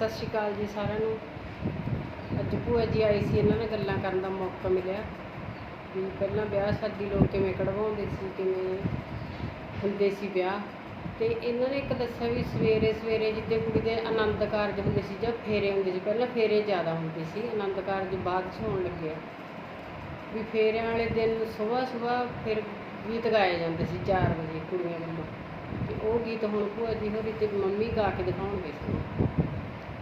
ਸਤਿ ਸ਼੍ਰੀ ਅਕਾਲ ਜੀ ਸਾਰਿਆਂ ਨੂੰ। ਅੱਜ ਭੂਆ ਜੀ ਆਈ ਸੀ, ਇਹਨਾਂ ਨਾਲ ਗੱਲਾਂ ਕਰਨ ਦਾ ਮੌਕਾ ਮਿਲਿਆ। ਵੀ ਪਹਿਲਾਂ ਵਿਆਹ ਸ਼ਾਦੀ ਲੋਕ ਕਿਵੇਂ ਕਢਵਾਉਂਦੇ ਸੀ, ਕਿਵੇਂ ਹੁੰਦੇ ਸੀ ਵਿਆਹ। ਤੇ ਇਹਨਾਂ ਨੇ ਇੱਕ ਦੱਸਿਆ ਵੀ ਸਵੇਰੇ ਸਵੇਰੇ ਜਿੱਦੇ ਕੁੜੀ ਦੇ ਆਨੰਦ ਕਾਰਜ ਹੁੰਦੇ ਸੀ ਜਾਂ ਫੇਰੇ ਹੁੰਦੇ ਸੀ, ਪਹਿਲਾਂ ਫੇਰੇ ਜ਼ਿਆਦਾ ਹੁੰਦੇ ਸੀ, ਆਨੰਦ ਕਾਰਜ ਬਾਅਦ 'ਚ ਹੋਣ ਲੱਗਿਆ। ਵੀ ਫੇਰਿਆਂ ਵਾਲੇ ਦਿਨ ਸਵੇਰ ਸਵੇਰ ਫਿਰ ਗੀਤ ਗਾਏ ਜਾਂਦੇ ਸੀ 4 ਵਜੇ ਕੁੜੀਆਂ ਵੱਲੋਂ। ਤੇ ਉਹ ਗੀਤ ਹੁਣ ਭੂਆ ਜੀ ਹੋਰੀ ਤੇ ਮੰਮੀ ਗਾ ਕੇ ਦਿਖਾਉਣਗੇ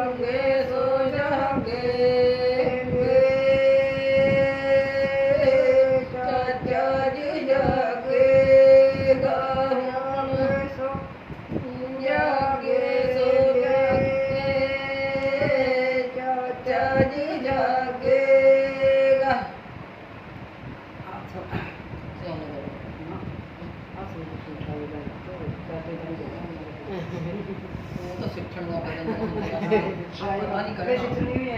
ਜਾਵਾਂਗੇ ਸੋ ਜਾਵਾਂਗੇ ਵੇ ਕੱਚਾ ਜੀ ਜਾਗੇਗਾ ਹੁਣ ਸੋ ਜਾਗੇ ਸੋ ਜਾਗੇ ਕੱਚਾ ਜੀ ਜਾਗੇਗਾ ਆਸੋ ਚਲੋ ਆਸੋ ਜੀ ਚਲੋ ਚਲੋ ਸਿੱਖਣ ਦਾ ਬਦਲ ਨਹੀਂ ਹੋਇਆ। ਆਪਾਂ ਪਤਾ ਨਹੀਂ ਕਰਨਾ।